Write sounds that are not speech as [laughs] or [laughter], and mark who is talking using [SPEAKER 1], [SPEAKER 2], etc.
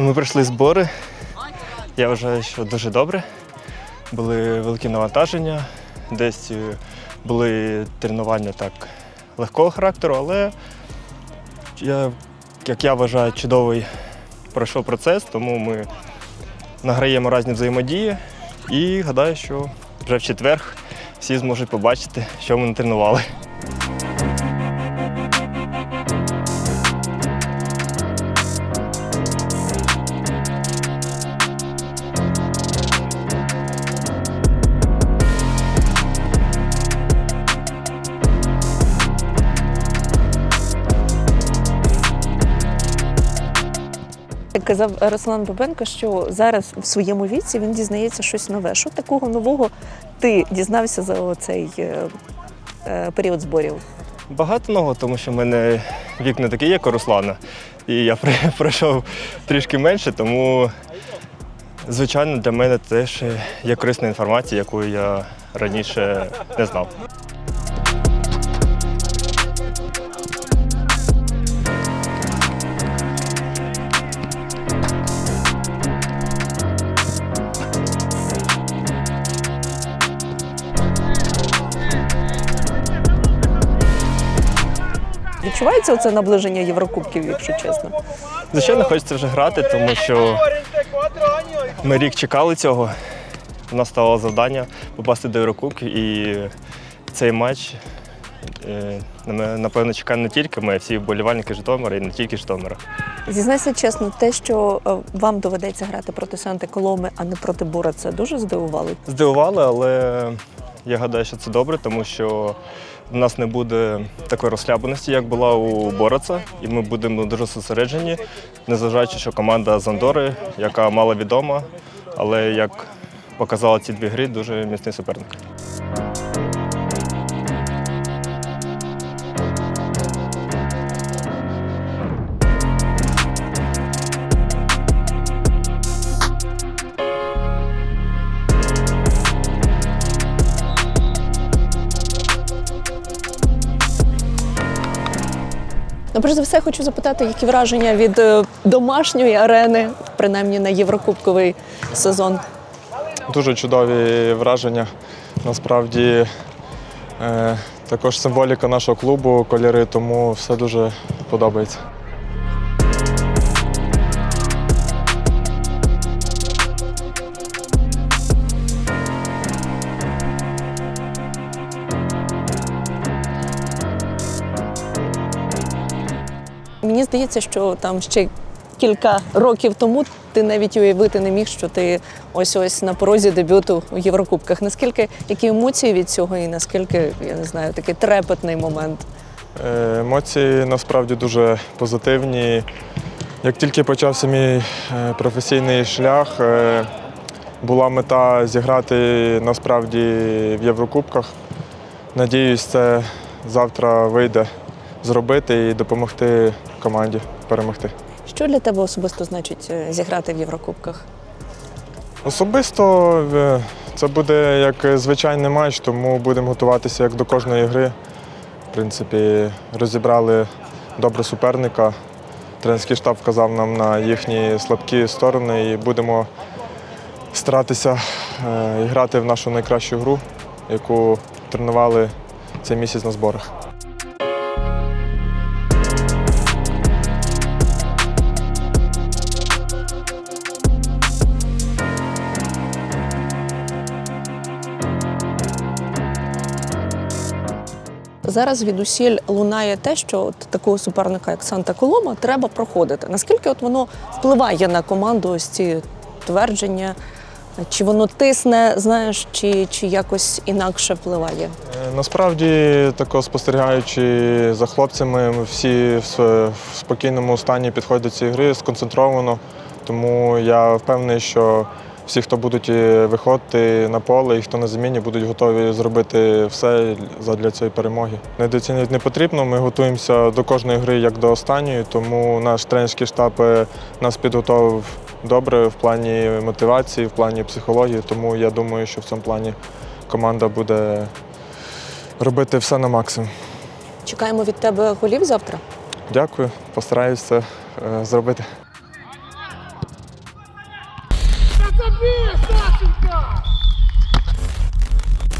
[SPEAKER 1] Ми пройшли збори. Я вважаю, що дуже добре. Були великі навантаження, десь е, були тренування так легкого характеру, але я, як я вважаю, чудовий пройшов процес, тому ми награємо різні взаємодії і гадаю, що вже в четвер всі зможуть побачити, що ми натренували.
[SPEAKER 2] Казав Руслан Бабенко, що зараз в своєму віці він дізнається щось нове. Що такого нового ти дізнався за цей період зборів?
[SPEAKER 1] Багато нового, тому що в мене вік не такий, як у Руслана. І я [laughs] пройшов трішки менше, тому, звичайно, для мене теж є корисна інформація, яку я раніше не знав.
[SPEAKER 2] Відчувається оце наближення Єврокубків, якщо чесно.
[SPEAKER 1] Звичайно, хочеться вже грати, тому що ми рік чекали цього. У нас стало завдання попасти до Єврокубків, і цей матч, е, напевно, чекаємо не тільки ми, а всі вболівальники Житомира і не тільки Житомира.
[SPEAKER 2] Зізнайся чесно, те, що е, вам доведеться грати проти Санти Коломи, а не проти Бура, це дуже здивувало.
[SPEAKER 1] Здивували, але я гадаю, що це добре, тому що в нас не буде такої розхлябаності, як була у Бороца, і ми будемо дуже зосереджені, незважаючи, що команда з Андори, яка мало відома, але як показала ці дві гри, дуже міцний суперник.
[SPEAKER 2] Ну, перш за все, хочу запитати, які враження від е, домашньої арени, принаймні на Єврокубковий сезон.
[SPEAKER 3] Дуже чудові враження. Насправді е, також символіка нашого клубу, кольори, тому все дуже подобається.
[SPEAKER 2] Мені здається, що там ще кілька років тому ти навіть уявити не міг, що ти ось ось на порозі дебюту у Єврокубках. Наскільки які емоції від цього, і наскільки я не знаю, такий трепетний момент.
[SPEAKER 3] Е, емоції насправді дуже позитивні. Як тільки почався мій е, професійний шлях, е, була мета зіграти насправді в Єврокубках. Надіюсь, це завтра вийде зробити і допомогти команді перемогти.
[SPEAKER 2] Що для тебе особисто значить е, зіграти в Єврокубках?
[SPEAKER 3] Особисто е, це буде як звичайний матч, тому будемо готуватися як до кожної гри. В принципі, розібрали добре суперника. Тренерський штаб вказав нам на їхні слабкі сторони і будемо старатися е, грати в нашу найкращу гру, яку тренували цей місяць на зборах.
[SPEAKER 2] Зараз відусіль лунає те, що от такого суперника, як Санта Колома, треба проходити. Наскільки от воно впливає на команду ось ці твердження? Чи воно тисне, знаєш, чи, чи якось інакше впливає?
[SPEAKER 3] Е, Насправді, тако спостерігаючи за хлопцями, ми всі в спокійному стані підходять до цієї гри сконцентровано. Тому я впевнений, що всі, хто будуть е, виходити на поле і хто на заміні, будуть готові зробити все для цієї перемоги. Недооцінювати не потрібно. Ми готуємося до кожної гри як до останньої, тому наш тренерський штаб е, нас підготовив добре в плані мотивації, в плані психології. Тому я думаю, що в цьому плані команда буде робити все на максимум.
[SPEAKER 2] Чекаємо від тебе голів завтра.
[SPEAKER 3] Дякую, постараюся це е, зробити.